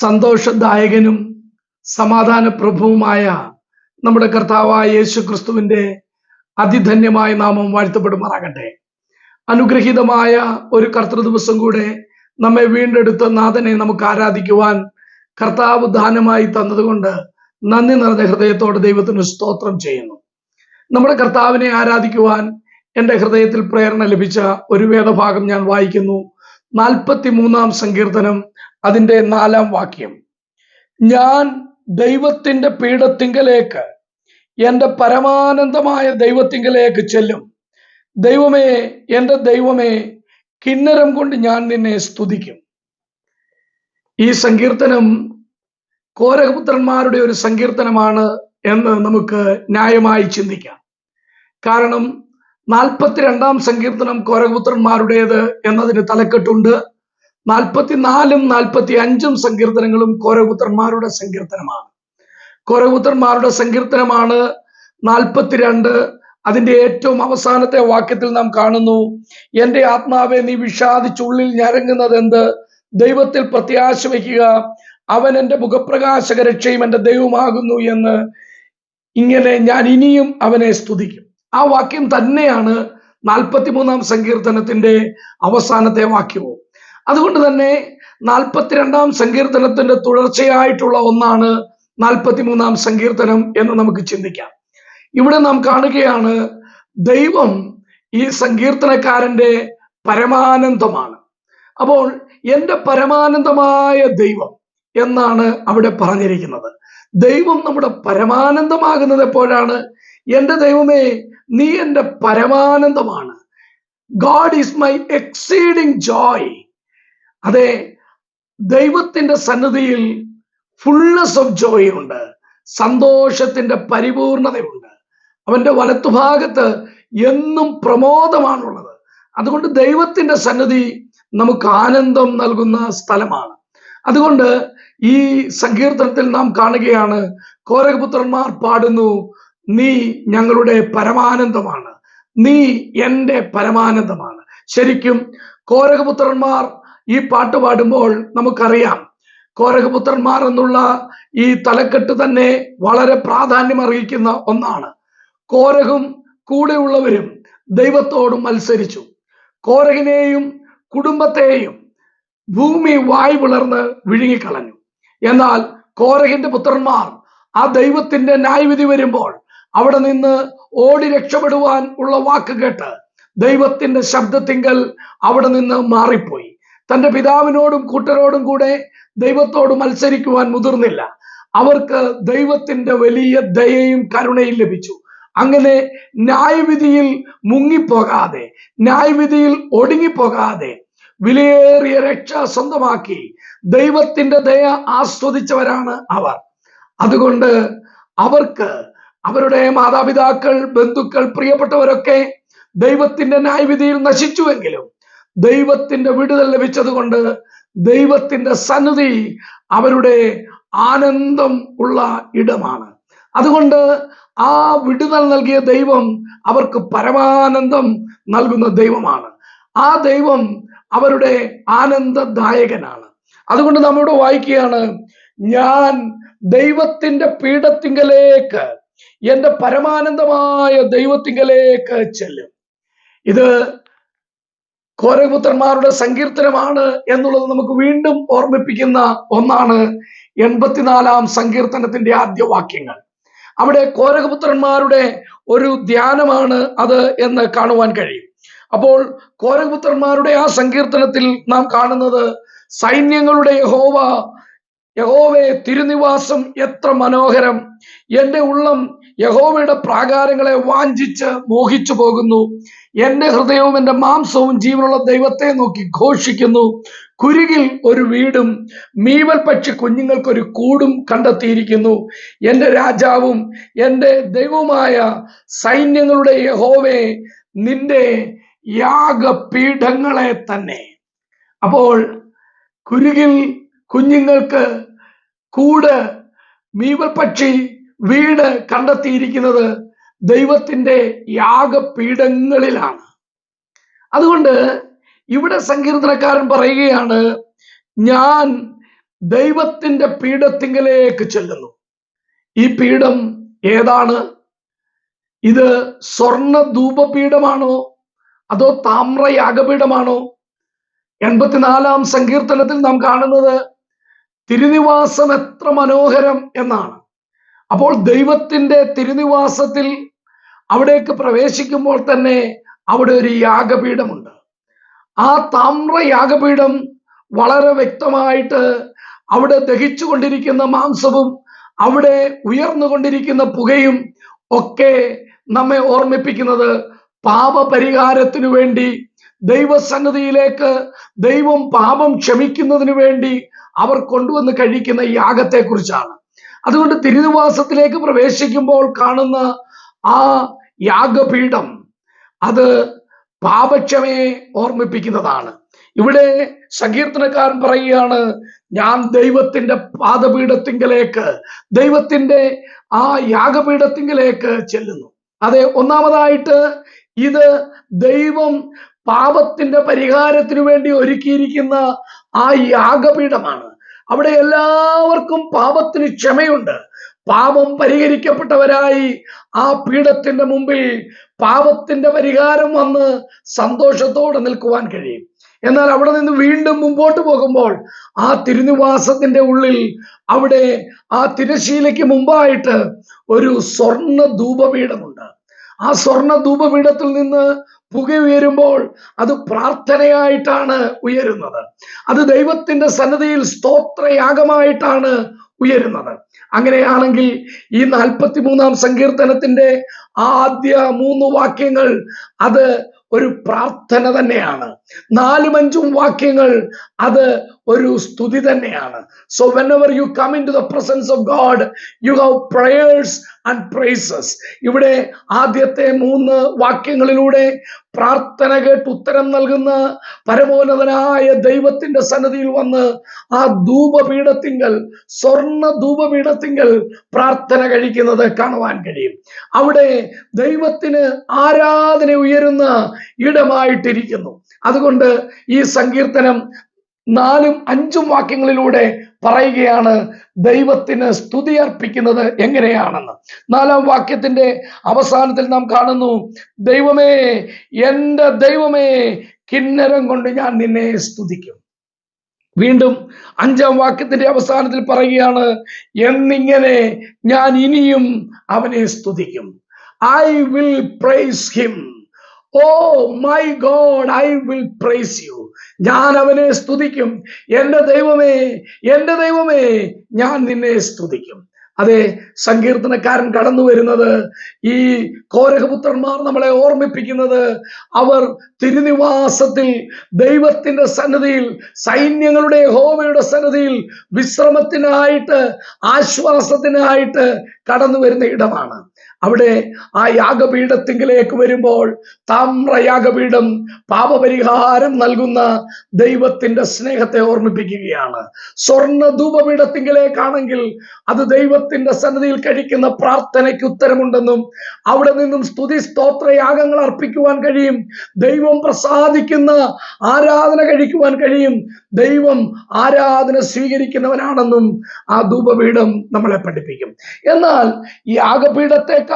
സന്തോഷദായകനും സമാധാന പ്രഭുവുമായ നമ്മുടെ കർത്താവായ യേശു ക്രിസ്തുവിന്റെ അതിധന്യമായ നാമം വാഴ്ത്തപ്പെടുമാറാകട്ടെ. അനുഗ്രഹീതമായ ഒരു കർത്തൃ ദിവസം കൂടെ നമ്മെ വീണ്ടെടുത്ത നാഥനെ നമുക്ക് ആരാധിക്കുവാൻ കർത്താവ് ദാനമായി തന്നതുകൊണ്ട് നന്ദി നിറഞ്ഞ ഹൃദയത്തോടെ ദൈവത്തിന് സ്തോത്രം ചെയ്യുന്നു. നമ്മുടെ കർത്താവിനെ ആരാധിക്കുവാൻ എന്റെ ഹൃദയത്തിൽ പ്രേരണ ലഭിച്ച ഒരു വേദഭാഗം ഞാൻ വായിക്കുന്നു. നാൽപ്പത്തി മൂന്നാം സങ്കീർത്തനം അതിന്റെ നാലാം വാക്യം. ഞാൻ ദൈവത്തിന്റെ പീഠത്തിങ്കലേക്ക് എന്റെ പരമാനന്ദമായ ദൈവത്തിങ്കലേക്ക് ചെല്ലും. ദൈവമേ എന്റെ ദൈവമേ കിന്നരം കൊണ്ട് ഞാൻ നിന്നെ സ്തുതിക്കും. ഈ സങ്കീർത്തനം കോരകപുത്രന്മാരുടെ ഒരു സങ്കീർത്തനമാണ് എന്ന് നമുക്ക് ന്യായമായി ചിന്തിക്കാം. കാരണം നാൽപ്പത്തിരണ്ടാം സങ്കീർത്തനം കോരകപുത്രന്മാരുടേത് എന്നതിന് തലക്കെട്ടുണ്ട്. നാൽപ്പത്തിനാലും നാൽപ്പത്തി അഞ്ചും സങ്കീർത്തനങ്ങളും കോരപുത്രന്മാരുടെ സങ്കീർത്തനമാണ്. കോരപുത്രന്മാരുടെ സങ്കീർത്തനമാണ് നാൽപ്പത്തിരണ്ട് അതിന്റെ ഏറ്റവും അവസാനത്തെ വാക്യത്തിൽ നാം കാണുന്നു എന്റെ ആത്മാവെ നീ വിഷാദിച്ചുള്ളിൽ ഞരങ്ങുന്നത് എന്ത്? ദൈവത്തിൽ പ്രത്യാശ വയ്ക്കുക. അവൻ എന്റെ മുഖപ്രകാശക രക്ഷയും എന്റെ ദൈവമാകുന്നു എന്ന് ഇങ്ങനെ ഞാൻ ഇനിയും അവനെ സ്തുതിക്കും. ആ വാക്യം തന്നെയാണ് നാൽപ്പത്തിമൂന്നാം സങ്കീർത്തനത്തിന്റെ അവസാനത്തെ വാക്യവും. അതുകൊണ്ട് തന്നെ നാൽപ്പത്തിരണ്ടാം സങ്കീർത്തനത്തിന്റെ തുടർച്ചയായിട്ടുള്ള ഒന്നാണ് നാൽപ്പത്തിമൂന്നാം സങ്കീർത്തനം എന്ന് നമുക്ക് ചിന്തിക്കാം. ഇവിടെ നാം കാണുകയാണ് ദൈവം ഈ സങ്കീർത്തനക്കാരന്റെ പരമാനന്ദമാണ്. അപ്പോൾ എന്റെ പരമാനന്ദമായ ദൈവം എന്നാണ് അവിടെ പറഞ്ഞിരിക്കുന്നത്. ദൈവം നമ്മുടെ പരമാനന്ദമാകുന്നത് എപ്പോഴാണ്? എന്റെ ദൈവമേ നീ എന്റെ പരമാനന്ദമാണ്. God is my exceeding joy. അതെ ദൈവത്തിന്റെ സന്നിധിയിൽ ഫുൾനെസ് ഓഫ് ജോയ് ഉണ്ട്. സന്തോഷത്തിന്റെ പരിപൂർണതയുണ്ട്. അവന്റെ വലത്തുഭാഗത്ത് എന്നും പ്രമോദമാണുള്ളത്. അതുകൊണ്ട് ദൈവത്തിന്റെ സന്നിധി നമുക്ക് ആനന്ദം നൽകുന്ന സ്ഥലമാണ്. അതുകൊണ്ട് ഈ സങ്കീർത്തനത്തിൽ നാം കാണുകയാണ് കോരകപുത്രന്മാർ പാടുന്നു നീ ഞങ്ങളുടെ പരമാനന്ദമാണ്. നീ എന്റെ പരമാനന്ദമാണ്. ശരിക്കും കോരകപുത്രന്മാർ ഈ പാട്ട് പാടുമ്പോൾ നമുക്കറിയാം കോരകപുത്രന്മാർ എന്നുള്ള ഈ തലക്കെട്ട് തന്നെ വളരെ പ്രാധാന്യം അറിയിക്കുന്ന ഒന്നാണ്. കോരകും കൂടെയുള്ളവരും ദൈവത്തോടും മത്സരിച്ചു. കോരകിനെയും കുടുംബത്തെയും ഭൂമി വായ് പിളർന്ന് വിഴുങ്ങിക്കളഞ്ഞു. എന്നാൽ കോരകിന്റെ പുത്രന്മാർ ആ ദൈവത്തിന്റെ ന്യായവിധി വരുമ്പോൾ അവിടെ നിന്ന് ഓടി രക്ഷപ്പെടുവാൻ ഉള്ള വാക്ക് കേട്ട് ദൈവത്തിന്റെ ശബ്ദത്തിങ്കൽ അവിടെ നിന്ന് മാറിപ്പോയി. തന്റെ പിതാവിനോടും കൂട്ടരോടും കൂടെ ദൈവത്തോട് മത്സരിക്കുവാൻ മുതിർന്നില്ല. അവർക്ക് ദൈവത്തിന്റെ വലിയ ദയയും കരുണയും ലഭിച്ചു. അങ്ങനെ ന്യായവിധിയിൽ മുങ്ങിപ്പോകാതെ ന്യായവിധിയിൽ ഒടുങ്ങിപ്പോകാതെ വിലയേറിയ രക്ഷ സ്വന്തമാക്കി ദൈവത്തിന്റെ ദയ ആസ്വദിച്ചവരാണ് അവർ. അതുകൊണ്ട് അവർക്ക് അവരുടെ മാതാപിതാക്കൾ ബന്ധുക്കൾ പ്രിയപ്പെട്ടവരൊക്കെ ദൈവത്തിന്റെ ന്യായവിധിയിൽ നശിച്ചുവെങ്കിലും ദൈവത്തിന്റെ വിടുതൽ ലഭിച്ചതുകൊണ്ട് ദൈവത്തിന്റെ സന്നിധി അവരുടെ ആനന്ദം ഉള്ള ഇടമാണ്. അതുകൊണ്ട് ആ വിടുതൽ നൽകിയ ദൈവം അവർക്ക് പരമാനന്ദം നൽകുന്ന ദൈവമാണ്. ആ ദൈവം അവരുടെ ആനന്ദദായകനാണ്. അതുകൊണ്ട് നമ്മോട് വായിക്കുകയാണ് ഞാൻ ദൈവത്തിന്റെ പീഠത്തിങ്കലേക്ക് എന്റെ പരമാനന്ദമായ ദൈവത്തിങ്കലേക്ക് ചെല്ലും. ഇത് കോരപുത്രന്മാരുടെ സങ്കീർത്തനമാണ് എന്നുള്ളത് നമുക്ക് വീണ്ടും ഓർമ്മിപ്പിക്കുന്ന ഒന്നാണ് എൺപത്തിനാലാം സങ്കീർത്തനത്തിന്റെ ആദ്യ വാക്യങ്ങൾ. അവിടെ കോരകപുത്രന്മാരുടെ ഒരു ധ്യാനമാണ് അത് എന്ന് കാണുവാൻ കഴിയും. അപ്പോൾ കോരകപുത്രന്മാരുടെ ആ സങ്കീർത്തനത്തിൽ നാം കാണുന്നത് സൈന്യങ്ങളുടെ യഹോവ തിരുനിവാസം എത്ര മനോഹരം. എന്റെ ഉള്ളം യഹോവയുടെ പ്രാകാരങ്ങളെ വാഞ്ചിച്ച് മോഹിച്ചു പോകുന്നു. എന്റെ ഹൃദയവും എന്റെ മാംസവും ജീവനുള്ള ദൈവത്തെ നോക്കി ഘോഷിക്കുന്നു. കുരുകിൽ ഒരു വീടും മീവൽ പക്ഷി കുഞ്ഞുങ്ങൾക്കൊരു കൂടും കണ്ടെത്തിയിരിക്കുന്നു. എന്റെ രാജാവും എന്റെ ദൈവവുമായ സൈന്യങ്ങളുടെ യഹോവെ നിന്റെ യാഗപീഠങ്ങളെ തന്നെ. അപ്പോൾ കുരുകിൽ കുഞ്ഞുങ്ങൾക്ക് കൂട് മീവൽ പക്ഷി വീട് കണ്ടെത്തിയിരിക്കുന്നത് ദൈവത്തിന്റെ യാഗപീഠങ്ങളിലാണ്. അതുകൊണ്ട് ഇവിടെ സങ്കീർത്തനക്കാരൻ പറയുകയാണ് ഞാൻ ദൈവത്തിന്റെ പീഠത്തിങ്കലേക്ക് ചെല്ലുന്നു. ഈ പീഠം ഏതാണ്? ഇത് സ്വർണ ധൂപപീഠമാണോ അതോ താമ്ര യാഗപീഠമാണോ എൺപത്തിനാലാം സങ്കീർത്തനത്തിൽ നാം കാണുന്നത് തിരുനിവാസം എത്ര മനോഹരം എന്നാണ്. അപ്പോൾ ദൈവത്തിന്റെ തിരുനിവാസത്തിൽ അവിടേക്ക് പ്രവേശിക്കുമ്പോൾ തന്നെ അവിടെ ഒരു യാഗപീഠമുണ്ട്. ആ താമ്ര യാഗപീഠം വളരെ വ്യക്തമായിട്ട് അവിടെ ദഹിച്ചു കൊണ്ടിരിക്കുന്ന മാംസവും അവിടെ ഉയർന്നുകൊണ്ടിരിക്കുന്ന പുകയും ഒക്കെ നമ്മെ ഓർമ്മിപ്പിക്കുന്നത് പാപപരിഹാരത്തിനു വേണ്ടി ദൈവസന്നിധിയിലേക്ക് ദൈവം പാപം ക്ഷമിക്കുന്നതിന് വേണ്ടി അവർ കൊണ്ടുവന്ന് കഴിക്കുന്ന യാഗത്തെ കുറിച്ചാണ് അതുകൊണ്ട് തിരുനിവാസത്തിലേക്ക് പ്രവേശിക്കുമ്പോൾ കാണുന്ന ആ യാഗപീഠം അത് പാപക്ഷമയെ ഓർമ്മിപ്പിക്കുന്നതാണ്. ഇവിടെ സങ്കീർത്തനക്കാരൻ പറയുകയാണ് ഞാൻ ദൈവത്തിന്റെ പാദപീഠത്തിങ്കലേക്ക് ദൈവത്തിന്റെ ആ യാഗപീഠത്തിങ്കലേക്ക് ചെല്ലുന്നു. അതെ ഒന്നാമതായിട്ട് ഇത് ദൈവം പാപത്തിന്റെ പരിഹാരത്തിനു വേണ്ടി ഒരുക്കിയിരിക്കുന്ന ആ യാഗപീഠമാണ് അവിടെ എല്ലാവർക്കും പാപത്തിന് ക്ഷമയുണ്ട്. പാപം പരിഹരിക്കപ്പെട്ടവരായി ആ പീഠത്തിന്റെ മുമ്പിൽ പാപത്തിന്റെ പരിഹാരം വന്ന് സന്തോഷത്തോടെ നിൽക്കുവാൻ കഴിയും. എന്നാൽ അവിടെ നിന്ന് വീണ്ടും മുമ്പോട്ട് പോകുമ്പോൾ ആ തിരുനിവാസത്തിന്റെ ഉള്ളിൽ അവിടെ ആ തിരശീലയ്ക്ക് മുമ്പായിട്ട് ഒരു സ്വർണ ധൂപപീഠമുണ്ട് ആ സ്വർണ ധൂപപീഠത്തിൽ നിന്ന് പുക ഉയരുമ്പോൾ അത് പ്രാർത്ഥനയായിട്ടാണ് ഉയരുന്നത്. അത് ദൈവത്തിന്റെ സന്നദ്ധയിൽ സ്തോത്രയാഗമായിട്ടാണ് ഉയരുന്നത്. അങ്ങനെയാണെങ്കിൽ ഈ നാൽപ്പത്തി മൂന്നാം സങ്കീർത്തനത്തിന്റെ ആദ്യ മൂന്ന് വാക്യങ്ങൾ അത് ഒരു പ്രാർത്ഥന തന്നെയാണ്. നാലും അഞ്ചും വാക്യങ്ങൾ അത് ഒരു സ്തുതി തന്നെയാണ്. So whenever you come into the presence of God you have prayers and praises ഇവിടെ ആദ്യത്തെ മൂന്ന് വാക്യങ്ങളിലൂടെ പ്രാർത്ഥന കേട്ട് ഉത്തരം നൽകുന്ന പരമോന്നതനായ ദൈവത്തിന്റെ സന്നദ്ധിയിൽ വന്ന് ആ ധൂപപീഠത്തിങ്കൽ സ്വർണ ധൂപപീഠത്തിങ്കൽ പ്രാർത്ഥന കഴിക്കുന്നത് കാണുവാൻ കഴിയും. അവിടെ ദൈവത്തിന് ആരാധന ഉയരുന്ന ഇടമായിട്ടിരിക്കുന്നു. അതുകൊണ്ട് ഈ സങ്കീർത്തനം നാലും അഞ്ചും വാക്യങ്ങളിലൂടെ പറയുകയാണ് ദൈവത്തിന് സ്തുതി അർപ്പിക്കുന്നത് എങ്ങനെയാണെന്ന്. നാലാം വാക്യത്തിന്റെ അവസാനത്തിൽ നാം കാണുന്നു ദൈവമേ എന്റെ ദൈവമേ കിന്നരം കൊണ്ട് ഞാൻ നിന്നെ സ്തുതിക്കും. വീണ്ടും അഞ്ചാം വാക്യത്തിന്റെ അവസാനത്തിൽ പറയുകയാണ് എന്നിങ്ങനെ ഞാൻ ഇനിയും അവനെ സ്തുതിക്കും. I will praise him oh my God I will praise you ഞാൻ അവനെ സ്തുതിക്കും. എന്റെ ദൈവമേ എന്റെ ദൈവമേ ഞാൻ നിന്നെ സ്തുതിക്കും. അതെ സങ്കീർത്തനക്കാരൻ കടന്നു വരുന്നത് ഈ കോരകപുത്രന്മാർ നമ്മളെ ഓർമ്മിപ്പിക്കുന്നത് അവർ തിരുനിവാസത്തിൽ ദൈവത്തിന്റെ സന്നദ്ധിയിൽ സൈന്യങ്ങളുടെ ഹോമയുടെ സന്നദ്ധിയിൽ വിശ്രമത്തിനായിട്ട് ആശ്വാസത്തിനായിട്ട് കടന്നു വരുന്ന ഇടമാണ്. അവിടെ ആ യാഗപീഠത്തിങ്കിലേക്ക് വരുമ്പോൾ താമ്ര യാഗപീഠം പാപപരിഹാരം നൽകുന്ന ദൈവത്തിന്റെ സ്നേഹത്തെ ഓർമ്മിപ്പിക്കുകയാണ്. സ്വർണ ധൂപപീഠത്തിങ്കിലേക്കാണെങ്കിൽ അത് ദൈവത്തിന്റെ സന്നദ്ധിയിൽ കഴിക്കുന്ന പ്രാർത്ഥനയ്ക്ക് ഉത്തരമുണ്ടെന്നും അവിടെ നിന്നും സ്തുതി സ്തോത്ര യാഗങ്ങൾ അർപ്പിക്കുവാൻ കഴിയും ദൈവം പ്രസാദിക്കുന്ന ആരാധന കഴിക്കുവാൻ കഴിയും ദൈവം ആരാധന സ്വീകരിക്കുന്നവനാണെന്നും ആ ധൂപപീഠം നമ്മളെ പഠിപ്പിക്കും. എന്നാൽ ഈ യാഗപീഠത്തെക്കാളുപരി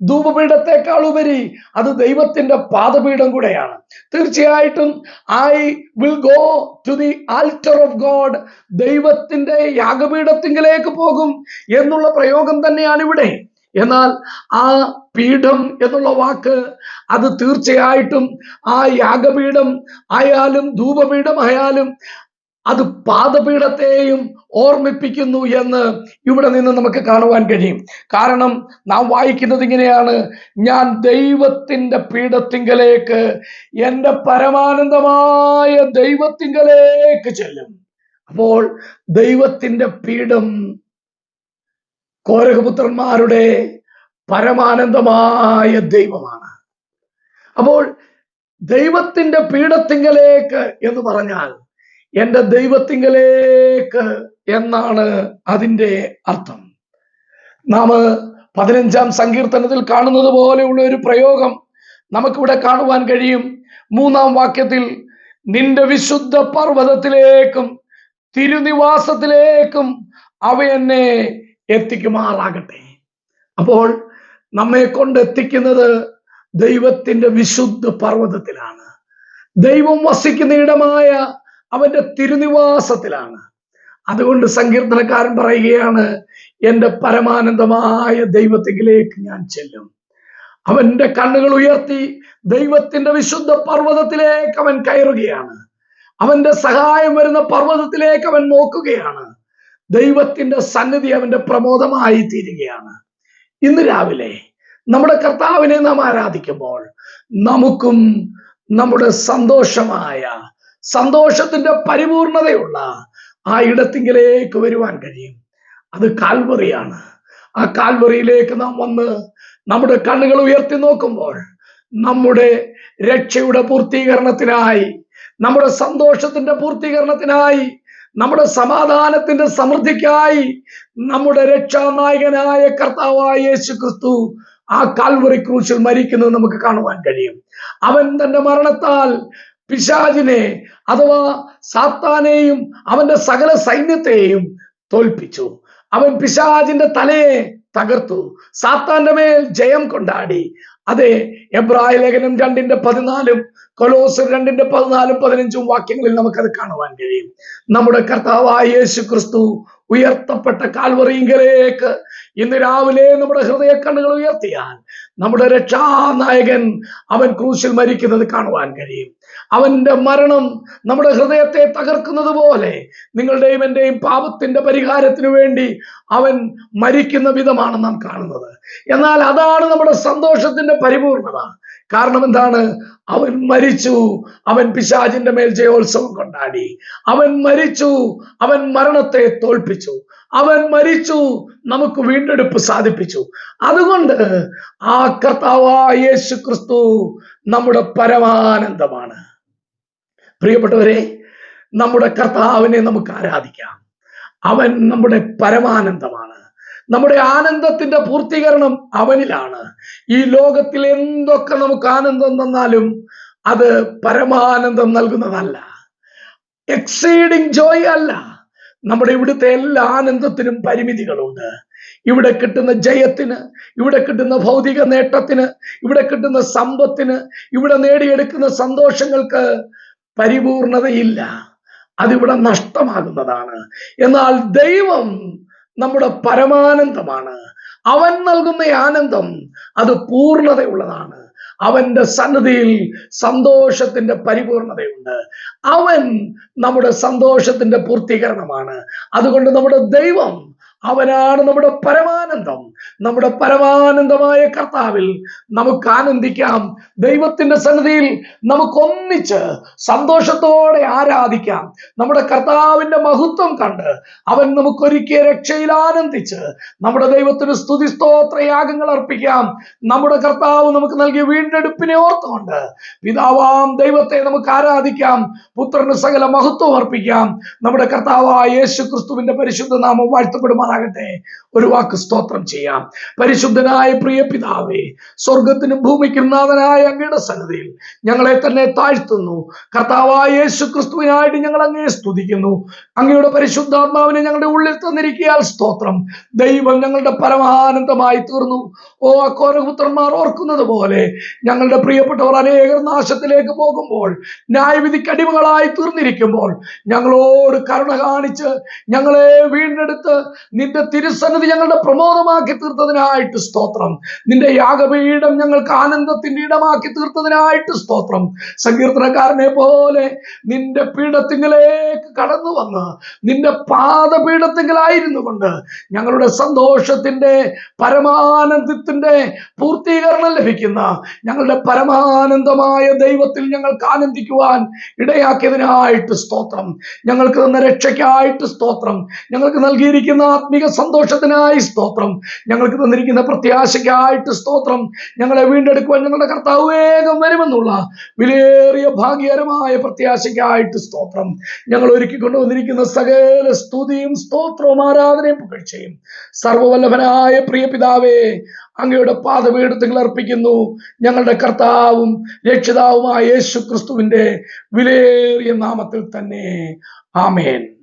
ധൂപപീഠത്തെക്കാളുപരി അത് ദൈവത്തിന്റെ പാദപീഠം കൂടെയാണ്. തീർച്ചയായിട്ടും I will go to the altar of God ദൈവത്തിന്റെ യാഗപീഠത്തിങ്കിലേക്ക് പോകും എന്നുള്ള പ്രയോഗം തന്നെയാണ് ഇവിടെ എന്നാൽ ആ പീഠം എന്നുള്ള വാക്ക് അത് തീർച്ചയായിട്ടും ആ യാഗപീഠം ആയാലും ധൂപപീഠം ആയാലും അത് പാദപീഠത്തെയും ഓർമ്മിപ്പിക്കുന്നു എന്ന് ഇവിടെ നിന്ന് നമുക്ക് കാണുവാൻ കഴിയും. കാരണം നാം വായിക്കുന്നത് ഇങ്ങനെയാണ്. ഞാൻ ദൈവത്തിന്റെ പീഠത്തിങ്കലേക്ക് എന്റെ പരമാനന്ദമായ ദൈവത്തിങ്കലേക്ക് ചെല്ലും. അപ്പോൾ ദൈവത്തിന്റെ പീഠം കോരകപുത്രന്മാരുടെ പരമാനന്ദമായ ദൈവമാണ്. അപ്പോൾ ദൈവത്തിന്റെ പീഠത്തിങ്കലേക്ക് എന്ന് പറഞ്ഞാൽ എന്റെ ദൈവത്തിങ്കലേക്ക് എന്നാണ് അതിന്റെ അർത്ഥം. നാം പതിനഞ്ചാം സങ്കീർത്തനത്തിൽ കാണുന്നത് പോലെയുള്ള ഒരു പ്രയോഗം നമുക്കിവിടെ കാണുവാൻ കഴിയും. മൂന്നാം വാക്യത്തിൽ നിന്റെ വിശുദ്ധ പർവതത്തിലേക്കും തിരുനിവാസത്തിലേക്കും അവ എന്നെ എത്തിക്കുമാറാകട്ടെ. അപ്പോൾ നമ്മെ കൊണ്ട് എത്തിക്കുന്നത് ദൈവത്തിന്റെ വിശുദ്ധ പർവതത്തിലാണ്. ദൈവം വസിക്കുന്ന ഇടമായ അവന്റെ തിരുനിവാസത്തിലാണ്. അതുകൊണ്ട് സങ്കീർത്തനക്കാരൻ പറയുകയാണ് എന്റെ പരമാനന്ദമായ ദൈവത്തിലേക്ക് ഞാൻ ചെല്ലും. അവന്റെ കണ്ണുകൾ ഉയർത്തി ദൈവത്തിന്റെ വിശുദ്ധ പർവതത്തിലേക്ക് അവൻ കയറുകയാണ്. അവന്റെ സഹായം വരുന്ന പർവതത്തിലേക്ക് അവൻ നോക്കുകയാണ്. ദൈവത്തിന്റെ സന്നിധി അവന്റെ പ്രമോദമായി തീരുകയാണ്. ഇന്ന് രാവിലെ നമ്മുടെ കർത്താവിനെ നാം ആരാധിക്കുമ്പോൾ നമുക്കും നമ്മുടെ സന്തോഷമായ സന്തോഷത്തിന്റെ പരിപൂർണതയുള്ള ആ ഇടത്തിങ്കിലേക്ക് വരുവാൻ കഴിയും. അത് കാൽവറിയാണ്. ആ കാൽവറിയിലേക്ക് നാം വന്ന് നമ്മുടെ കണ്ണുകൾ ഉയർത്തി നോക്കുമ്പോൾ നമ്മുടെ രക്ഷയുടെ പൂർത്തീകരണത്തിനായി നമ്മുടെ സന്തോഷത്തിന്റെ പൂർത്തീകരണത്തിനായി നമ്മുടെ സമാധാനത്തിന്റെ സമൃദ്ധിക്കായി നമ്മുടെ രക്ഷാനായകനായ കർത്താവായ യേശു ക്രിസ്തു ആ കാൽവറി ക്രൂശിൽ മരിക്കുന്നത് നമുക്ക് കാണുവാൻ കഴിയും. അവൻ തന്റെ മരണത്താൽ പിശാചിനെ അഥവാ സാത്താനെയും അവന്റെ സകല സൈന്യത്തെയും തോൽപ്പിച്ചു. അവൻ പിശാജിന്റെ തലയെ തകർത്തു. സാത്താന്റെ മേൽ ജയം കൊണ്ടാടി. അതെ എബ്രായ ലേഖനം രണ്ടിന്റെ പതിനാലും കൊലോസർ രണ്ടിന്റെ പതിനാലും പതിനഞ്ചും വാക്യങ്ങളിൽ നമുക്കത് കാണുവാൻ കഴിയും. നമ്മുടെ കർത്താവായ യേശു ക്രിസ്തു ഉയർത്തപ്പെട്ട കാൽവറിയിങ്കലേക്ക് ഇന്ന് രാവിലെ നമ്മുടെ ഹൃദയ കണ്ണുകൾ ഉയർത്തിയാൽ നമ്മുടെ രക്ഷാനായകൻ അവൻ ക്രൂശിൽ മരിക്കുന്നത് കാണുവാൻ കഴിയും. അവന്റെ മരണം നമ്മുടെ ഹൃദയത്തെ തകർക്കുന്നത് പോലെ നിങ്ങളുടെയും എന്റെയും പാപത്തിന്റെ പരിഹാരത്തിനു വേണ്ടി അവൻ മരിക്കുന്ന വിധമാണ് നാം കാണുന്നത്. എന്നാൽ അതാണ് നമ്മുടെ സന്തോഷത്തിന്റെ പരിപൂർണത. കാരണം എന്താണ്? അവൻ മരിച്ചു. അവൻ പിശാചിന്റെ മേൽ ജയോത്സവം കൊണ്ടാടി. അവൻ മരിച്ചു. അവൻ മരണത്തെ തോൽപ്പിച്ചു. അവൻ മരിച്ചു. നമുക്ക് വീണ്ടെടുപ്പ് സാധിപ്പിച്ചു. അതുകൊണ്ട് ആ കർത്താവായ ക്രിസ്തു നമ്മുടെ പരമാനന്ദമാണ്. പ്രിയപ്പെട്ടവരെ നമ്മുടെ കർത്താവിനെ നമുക്ക് ആരാധിക്കാം. അവൻ നമ്മുടെ പരമാനന്ദമാണ്. നമ്മുടെ ആനന്ദത്തിന്റെ പൂർത്തീകരണം അവനിലാണ്. ഈ ലോകത്തിൽ എന്തൊക്കെ നമുക്ക് ആനന്ദം തന്നാലും അത് പരമാനന്ദം നൽകുന്നതല്ല. എക്സൈഡിങ് ജോയ് അല്ല. നമ്മുടെ ഇവിടുത്തെ എല്ലാ ആനന്ദത്തിനും പരിമിതികളുണ്ട്. ഇവിടെ കിട്ടുന്ന ജയത്തിന് ഇവിടെ കിട്ടുന്ന ഭൗതിക നേട്ടത്തിന് ഇവിടെ കിട്ടുന്ന സമ്പത്തിന് ഇവിടെ നേടിയെടുക്കുന്ന സന്തോഷങ്ങൾക്ക് പരിപൂർണതയില്ല. അതിവിടെ നഷ്ടമാകുന്നതാണ്. എന്നാൽ ദൈവം നമ്മുടെ പരമാനന്ദമാണ്. അവൻ നൽകുന്ന ആനന്ദം അത് പൂർണതയുള്ളതാണ്. അവന്റെ സന്നദ്ധിയിൽ സന്തോഷത്തിന്റെ പരിപൂർണതയുണ്ട്. അവൻ നമ്മുടെ സന്തോഷത്തിന്റെ പൂർത്തീകരണമാണ്. അതുകൊണ്ട് നമ്മുടെ ദൈവം അവനാണ് നമ്മുടെ പരമാനന്ദം. നമ്മുടെ പരമാനന്ദമായ കർത്താവിൽ നമുക്ക് ആനന്ദിക്കാം. ദൈവത്തിന്റെ സന്നിധിയിൽ നമുക്ക് ഒന്നിച്ച് സന്തോഷത്തോടെ ആരാധിക്കാം. നമ്മുടെ കർത്താവിന്റെ മഹത്വം കണ്ട് അവൻ നമുക്കൊരുക്കിയ രക്ഷയിൽ ആനന്ദിച്ച് നമ്മുടെ ദൈവത്തിന് സ്തുതി സ്തോത്ര യാഗങ്ങൾ അർപ്പിക്കാം. നമ്മുടെ കർത്താവ് നമുക്ക് നൽകിയ വീണ്ടെടുപ്പിനെ ഓർത്തുകൊണ്ട് പിതാവാം ദൈവത്തെ നമുക്ക് ആരാധിക്കാം. പുത്രന് സകല മഹത്വം അർപ്പിക്കാം. നമ്മുടെ കർത്താവായ യേശു ക്രിസ്തുവിന്റെ പരിശുദ്ധ നാമം വാഴ്ത്തപ്പെടുമാറാകട്ടെ ഒരു വാക്ക് സ്തോത്രം ചെയ്യാം. പരിശുദ്ധനായ പ്രിയ പിതാവേ സ്വർഗത്തിനും ഭൂമിക്കും നാഥനായ അങ്ങയുടെ സന്നദ്ധിയിൽ ഞങ്ങളെ തന്നെ താഴ്ത്തുന്നു. കർത്താവായ യേശു ക്രിസ്തുവിനായിട്ട് ഞങ്ങൾ അങ്ങയെ സ്തുതിക്കുന്നു. അങ്ങയുടെ പരിശുദ്ധാത്മാവിനെ ഞങ്ങളുടെ ഉള്ളിൽ തന്നിരിക്കിയാൽ സ്തോത്രം. ദൈവം ഞങ്ങളുടെ പരമാനന്ദമായി തീർന്നു. ഓ അക്കോരപുത്രന്മാർ ഓർക്കുന്നത് പോലെ ഞങ്ങളുടെ പ്രിയപ്പെട്ടവർ അനേകർ നാശത്തിലേക്ക് പോകുമ്പോൾ ന്യായവിധിക്ക് അടിമകളായി തീർന്നിരിക്കുമ്പോൾ ഞങ്ങളോട് കരുണ കാണിച്ച് ഞങ്ങളെ വീണ്ടെടുത്ത് നിന്റെ തിരുസന്നിധി ഞങ്ങളുടെ പ്രമോദമാക്കി തീർത്തതിനായിട്ട് സ്തോത്രം. നിന്റെ യാഗപീഠം ഞങ്ങൾക്ക് ആനന്ദത്തിന്റെ ഇടമാക്കി തീർത്തതിനായിട്ട് സ്തോത്രം. സങ്കീർത്തനക്കാരനെ പോലെ നിന്റെ പീഠത്തിങ്കിലേക്ക് കടന്നു വന്ന് നിന്റെ പാദപീഠത്തിങ്കിലായിരുന്നു കൊണ്ട് ഞങ്ങളുടെ സന്തോഷത്തിന്റെ പരമാനന്ദത്തിന്റെ പൂർത്തീകരണം ലഭിക്കുന്ന ഞങ്ങളുടെ പരമാനന്ദമായ ദൈവത്തിൽ ഞങ്ങൾക്ക് ആനന്ദിക്കുവാൻ ഇടയാക്കിയതിനായിട്ട് സ്തോത്രം. ഞങ്ങൾക്ക് തന്ന രക്ഷയ്ക്കായിട്ട് സ്തോത്രം. ഞങ്ങൾക്ക് നൽകിയിരിക്കുന്ന ആത്മീക സന്തോഷത്തിനായി സ്തോത്രം. ഞങ്ങൾക്ക് തന്നിരിക്കുന്ന പ്രത്യാശയ്ക്കായിട്ട് സ്തോത്രം. ഞങ്ങളെ വീണ്ടെടുക്കുവാൻ ഞങ്ങളുടെ കർത്താവ് വേഗം വരുമെന്നുള്ള വിലയേറിയ ഭാഗ്യകരമായ പ്രത്യാശയ്ക്കായിട്ട് സ്തോത്രം. ഞങ്ങൾ ഒരുക്കി കൊണ്ടുവന്നിരിക്കുന്ന സകല സ്തുതിയും സ്തോത്രവും ആരാധനയും പുകഴ്ചയും സർവവല്ലഭനായ പ്രിയ പിതാവേ അങ്ങയുടെ പാദപീഠത്തിൽ അർപ്പിക്കുന്നു. ഞങ്ങളുടെ കർത്താവും രക്ഷിതാവുമായ യേശു ക്രിസ്തുവിന്റെ വിലയേറിയ നാമത്തിൽ തന്നെ. ആമേൻ.